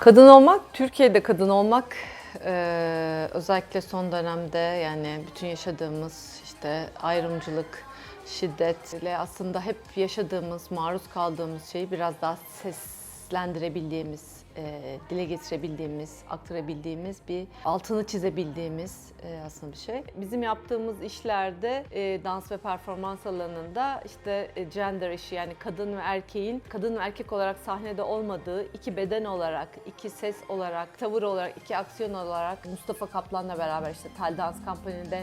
Kadın olmak, Türkiye'de kadın olmak eee, özellikle son dönemde yani bütün yaşadığımız işte ayrımcılık, şiddetle aslında hep yaşadığımız, maruz kaldığımız şeyi biraz daha seslendirebildiğimiz, eee, dile getirebildiğimiz, aktarabildiğimiz bir altını çizebildiğimiz eee, aslında bir şey. Bizim yaptığımız işlerde eee, dans ve performans alanında işte e, gender işi yani kadın ve erkeğin kadın ve erkek olarak sahnede olmadığı iki beden olarak, iki ses olarak, tavır olarak, iki aksiyon olarak Mustafa Kaplan'la beraber işte Tel Dans Kampanya'da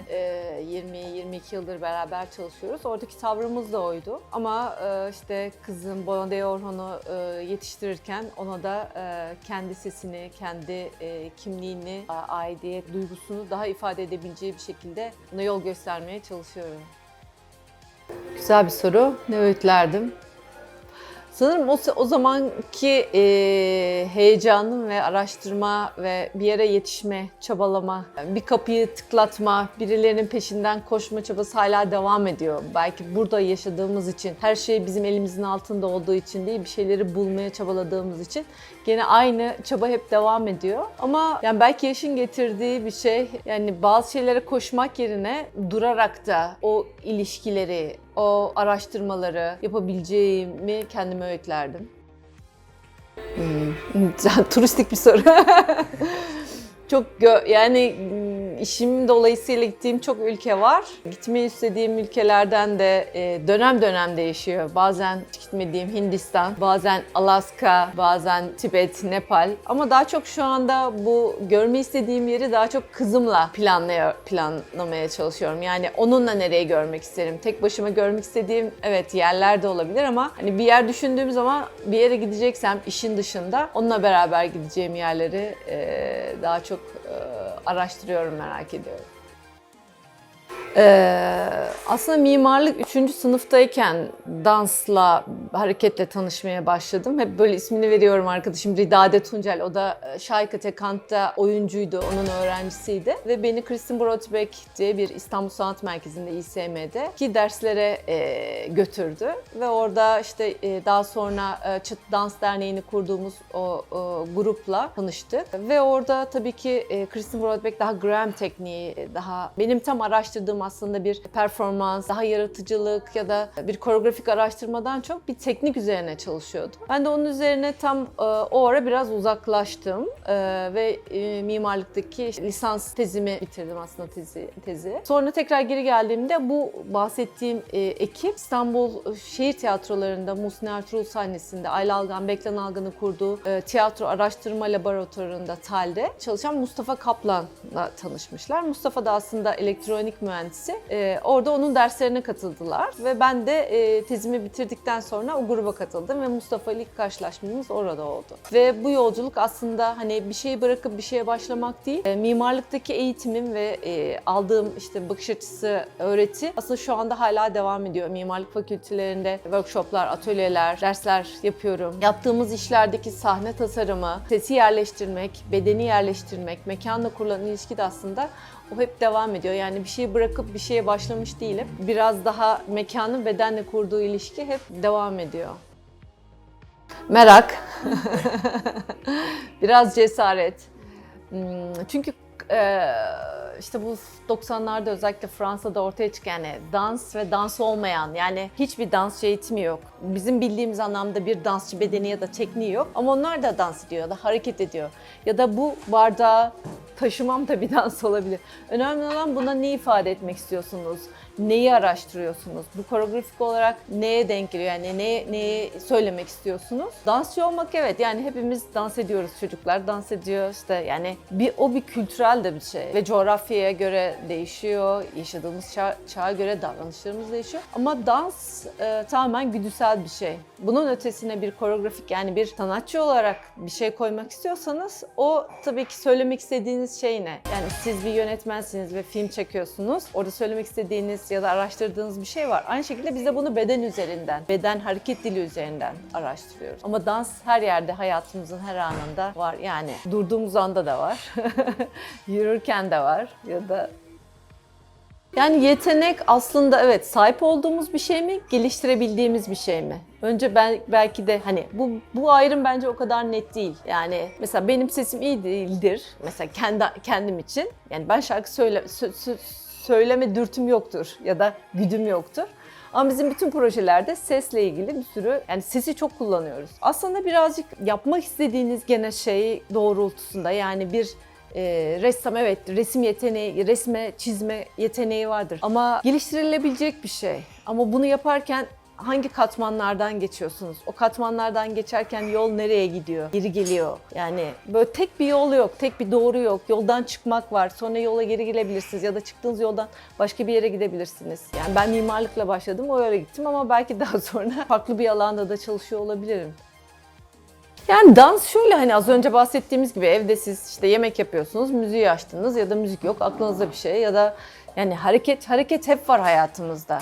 20-22 yıldır beraber çalışıyoruz. Oradaki tavrımız da oydu. Ama e, işte kızım Bonade Orhan'ı e, yetiştirirken ona da e, kendi sesini, kendi e, kimliğini, aidiyet duygusunu daha ifade edebileceği bir şekilde ona yol göstermeye çalışıyorum. Güzel bir soru. Ne öğütlerdim? Sanırım o, o zamanki e, heyecanım ve araştırma ve bir yere yetişme, çabalama, bir kapıyı tıklatma, birilerinin peşinden koşma çabası hala devam ediyor. Belki burada yaşadığımız için, her şey bizim elimizin altında olduğu için değil, bir şeyleri bulmaya çabaladığımız için gene aynı çaba hep devam ediyor. Ama yani belki yaşın getirdiği bir şey, yani bazı şeylere koşmak yerine durarak da o ilişkileri, o araştırmaları yapabileceğimi kendime öğütlerdim. Hmm, turistik bir soru. çok gö- yani mm, işim dolayısıyla gittiğim çok ülke var. Gitmeyi istediğim ülkelerden de e, dönem dönem değişiyor. Bazen gitmediğim Hindistan, bazen Alaska, bazen Tibet, Nepal. Ama daha çok şu anda bu görmeyi istediğim yeri daha çok kızımla planlaya, planlamaya çalışıyorum. Yani onunla nereye görmek isterim. Tek başıma görmek istediğim evet yerler de olabilir ama hani bir yer düşündüğüm zaman bir yere gideceksem işin dışında onunla beraber gideceğim yerleri e, daha çok e, araştırıyorum, merak ediyorum. Ee, aslında mimarlık 3. sınıftayken dansla, hareketle tanışmaya başladım. Hep böyle ismini veriyorum arkadaşım Ridade Tuncel. O da e, Şayka Tekant'ta oyuncuydu, onun öğrencisiydi. Ve beni Kristin Brodbeck diye bir İstanbul Sanat Merkezi'nde İSM'de ki derslere e, götürdü. Ve orada işte e, daha sonra e, Çıt Dans Derneği'ni kurduğumuz o, o grupla tanıştık. Ve orada tabii ki e, Kristin Brodbeck daha Graham tekniği, daha benim tam araştırdığım aslında bir performans, daha yaratıcılık ya da bir koreografik araştırmadan çok bir teknik üzerine çalışıyordu. Ben de onun üzerine tam e, o ara biraz uzaklaştım E, ve e, mimarlıktaki lisans tezimi bitirdim aslında tezi. tezi. Sonra tekrar geri geldiğimde bu bahsettiğim ekip İstanbul şehir tiyatrolarında Muhsin Ertuğrul sahnesinde Ayla Algan, Beklan Algan'ın kurduğu tiyatro araştırma laboratuvarında TAL'de çalışan Mustafa Kaplan'la tanışmışlar. Mustafa da aslında elektronik mühendisi. E, orada onun derslerine katıldılar ve ben de e, tezimi bitirdikten sonra o gruba katıldım ve Mustafa ile ilk karşılaşmamız orada oldu. Ve bu yolculuk aslında hani bir şeyi bırakıp bir şeye başlamak değil, e, mimarlıktaki eğitimim ve e, aldığım işte bakış açısı, öğreti aslında şu anda hala devam ediyor. Mimarlık fakültelerinde workshoplar, atölyeler, dersler yapıyorum. Yaptığımız işlerdeki sahne tasarımı, sesi yerleştirmek, bedeni yerleştirmek, mekanla kurulan ilişki de aslında o hep devam ediyor. Yani bir şeyi bırakıp bir şeye başlamış değilim. Biraz daha mekanın bedenle kurduğu ilişki hep devam ediyor. Merak. Biraz cesaret. Hmm, Çünkü e, işte bu 90'larda özellikle Fransa'da ortaya çıkan yani dans ve dans olmayan yani hiçbir dans eğitimi yok. Bizim bildiğimiz anlamda bir dansçı bedeni ya da tekniği yok ama onlar da dans ediyor ya da hareket ediyor. Ya da bu bardağı taşımam da bir dans olabilir. Önemli olan buna ne ifade etmek istiyorsunuz? Neyi araştırıyorsunuz? Bu koreografik olarak neye denk geliyor? Yani ne, neyi söylemek istiyorsunuz? Dansçı olmak evet yani hepimiz dans ediyoruz çocuklar dans ediyor işte yani bir o bir kültürel de bir şey ve coğrafyaya göre değişiyor, yaşadığımız çağ, çağa göre davranışlarımız değişiyor. Ama dans e, tamamen güdüsel bir şey. Bunun ötesine bir koreografik yani bir sanatçı olarak bir şey koymak istiyorsanız o tabii ki söylemek istediğiniz şey ne? Yani siz bir yönetmensiniz ve film çekiyorsunuz. Orada söylemek istediğiniz ya da araştırdığınız bir şey var. Aynı şekilde biz de bunu beden üzerinden, beden hareket dili üzerinden araştırıyoruz. Ama dans her yerde hayatımızın her anında var. Yani durduğumuz anda da var. Yürürken de var ya da Yani yetenek aslında evet sahip olduğumuz bir şey mi, geliştirebildiğimiz bir şey mi? Önce ben belki de hani bu bu ayrım bence o kadar net değil. Yani mesela benim sesim iyi değildir. Mesela kendi kendim için. Yani ben şarkı söyle sö- sö- söyleme dürtüm yoktur ya da güdüm yoktur. Ama bizim bütün projelerde sesle ilgili bir sürü yani sesi çok kullanıyoruz. Aslında birazcık yapmak istediğiniz gene şey doğrultusunda yani bir e, ressam evet resim yeteneği, resme çizme yeteneği vardır. Ama geliştirilebilecek bir şey. Ama bunu yaparken hangi katmanlardan geçiyorsunuz? O katmanlardan geçerken yol nereye gidiyor? Geri geliyor. Yani böyle tek bir yol yok, tek bir doğru yok. Yoldan çıkmak var. Sonra yola geri gelebilirsiniz ya da çıktığınız yoldan başka bir yere gidebilirsiniz. Yani ben mimarlıkla başladım, o öyle gittim ama belki daha sonra farklı bir alanda da çalışıyor olabilirim. Yani dans şöyle hani az önce bahsettiğimiz gibi evde siz işte yemek yapıyorsunuz, müziği açtınız ya da müzik yok aklınızda bir şey ya da yani hareket hareket hep var hayatımızda.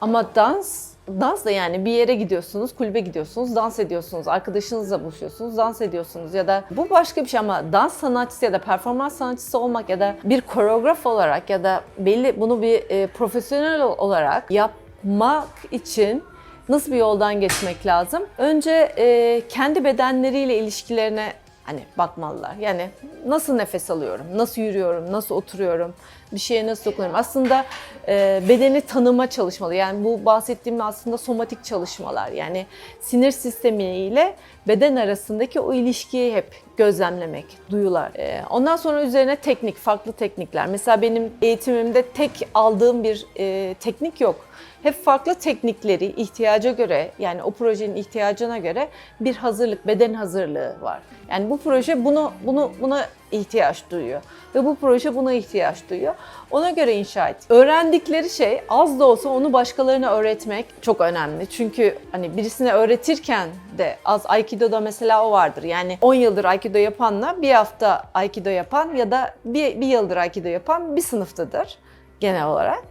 Ama dans dans da yani bir yere gidiyorsunuz, kulübe gidiyorsunuz, dans ediyorsunuz, arkadaşınızla buluşuyorsunuz, dans ediyorsunuz ya da bu başka bir şey ama dans sanatçısı ya da performans sanatçısı olmak ya da bir koreograf olarak ya da belli bunu bir e, profesyonel olarak yapmak için nasıl bir yoldan geçmek lazım? Önce e, kendi bedenleriyle ilişkilerine hani bakmalılar. Yani nasıl nefes alıyorum, nasıl yürüyorum, nasıl oturuyorum, bir şeye nasıl dokunuyorum. Aslında e, bedeni tanıma çalışmalı. Yani bu bahsettiğim aslında somatik çalışmalar. Yani sinir sistemiyle beden arasındaki o ilişkiyi hep gözlemlemek, duyular. E, ondan sonra üzerine teknik, farklı teknikler. Mesela benim eğitimimde tek aldığım bir e, teknik yok hep farklı teknikleri ihtiyaca göre yani o projenin ihtiyacına göre bir hazırlık, beden hazırlığı var. Yani bu proje bunu bunu buna ihtiyaç duyuyor ve bu proje buna ihtiyaç duyuyor. Ona göre inşa et. Öğrendikleri şey az da olsa onu başkalarına öğretmek çok önemli. Çünkü hani birisine öğretirken de az Aikido'da mesela o vardır. Yani 10 yıldır Aikido yapanla bir hafta Aikido yapan ya da bir, bir yıldır Aikido yapan bir sınıftadır genel olarak.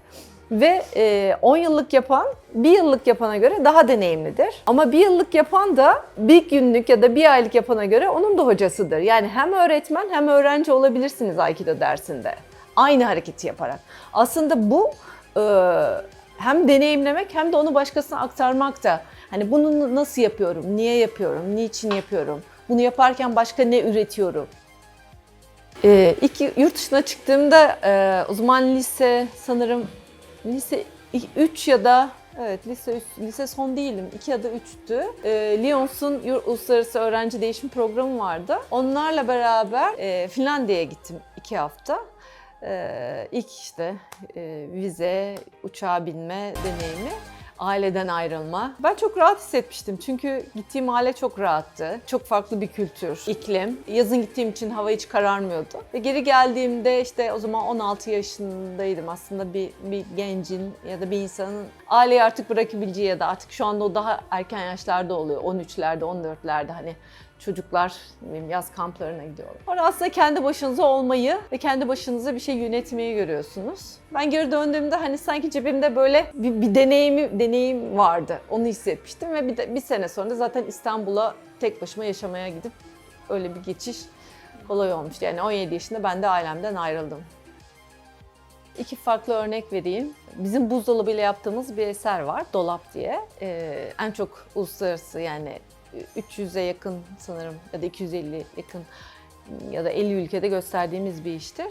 Ve e, 10 yıllık yapan bir yıllık yapana göre daha deneyimlidir. Ama bir yıllık yapan da bir günlük ya da bir aylık yapana göre onun da hocasıdır. Yani hem öğretmen hem öğrenci olabilirsiniz Aikido dersinde. Aynı hareketi yaparak. Aslında bu e, hem deneyimlemek hem de onu başkasına aktarmak da. Hani bunu nasıl yapıyorum, niye yapıyorum, niçin yapıyorum, bunu yaparken başka ne üretiyorum? Ee, ilk yurt dışına çıktığımda e, o zaman lise sanırım lise 3 ya da evet lise lise son değilim. 2 ya da 3'tü. E, Lyons'un yurt- uluslararası öğrenci değişim programı vardı. Onlarla beraber e, Finlandiya'ya gittim 2 hafta. E, ilk işte e, vize, uçağa binme deneyimi aileden ayrılma. Ben çok rahat hissetmiştim çünkü gittiğim aile çok rahattı. Çok farklı bir kültür, iklim. Yazın gittiğim için hava hiç kararmıyordu. Ve geri geldiğimde işte o zaman 16 yaşındaydım aslında bir, bir gencin ya da bir insanın aileyi artık bırakabileceği ya da artık şu anda o daha erken yaşlarda oluyor. 13'lerde, 14'lerde hani çocuklar yaz kamplarına gidiyorlar. Orada aslında kendi başınıza olmayı ve kendi başınıza bir şey yönetmeyi görüyorsunuz. Ben geri döndüğümde hani sanki cebimde böyle bir, bir deneyimi deneyim vardı. Onu hissetmiştim ve bir, de, bir sene sonra da zaten İstanbul'a tek başıma yaşamaya gidip öyle bir geçiş kolay olmuştu. Yani 17 yaşında ben de ailemden ayrıldım. İki farklı örnek vereyim. Bizim buzdolabıyla yaptığımız bir eser var, Dolap diye. Ee, en çok uluslararası yani 300'e yakın sanırım ya da 250 yakın ya da 50 ülkede gösterdiğimiz bir iştir.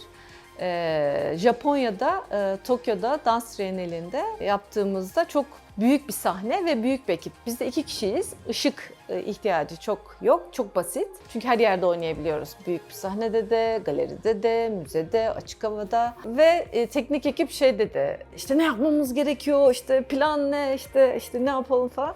Ee, Japonya'da, e, Tokyo'da dans Trienalinde yaptığımızda çok büyük bir sahne ve büyük bir ekip. Biz de iki kişiyiz. Işık e, ihtiyacı çok yok, çok basit. Çünkü her yerde oynayabiliyoruz. Büyük bir sahnede de, galeride de, müzede, açık havada. Ve e, teknik ekip şey dedi, işte ne yapmamız gerekiyor, işte plan ne, işte işte ne yapalım falan.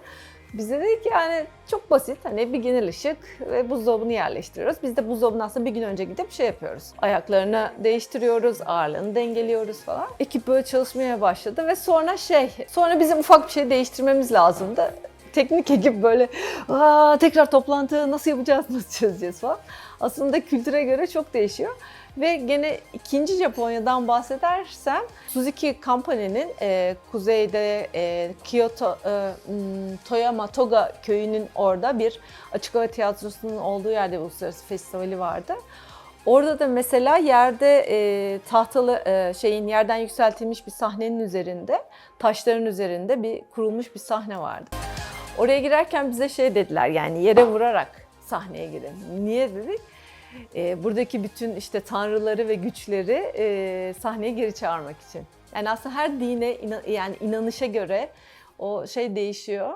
Bize dedik ki yani çok basit hani genel ışık ve buzdolabını yerleştiriyoruz. Biz de buzdolabını aslında bir gün önce gidip şey yapıyoruz. Ayaklarını değiştiriyoruz, ağırlığını dengeliyoruz falan. Ekip böyle çalışmaya başladı ve sonra şey, sonra bizim ufak bir şey değiştirmemiz lazımdı. Teknik ekip böyle Aa, tekrar toplantı nasıl yapacağız, nasıl çözeceğiz falan. Aslında kültüre göre çok değişiyor. Ve gene ikinci Japonya'dan bahsedersem Suzuki Company'nin e, kuzeyde e, Kyoto, e, m, Toyama Toga köyünün orada bir açık hava tiyatrosunun olduğu yerde uluslararası festivali vardı. Orada da mesela yerde e, tahtalı e, şeyin yerden yükseltilmiş bir sahnenin üzerinde, taşların üzerinde bir kurulmuş bir sahne vardı. Oraya girerken bize şey dediler yani yere vurarak sahneye girin. Niye dedik? E, buradaki bütün işte tanrıları ve güçleri e, sahneye geri çağırmak için. Yani aslında her dine inan- yani inanışa göre o şey değişiyor.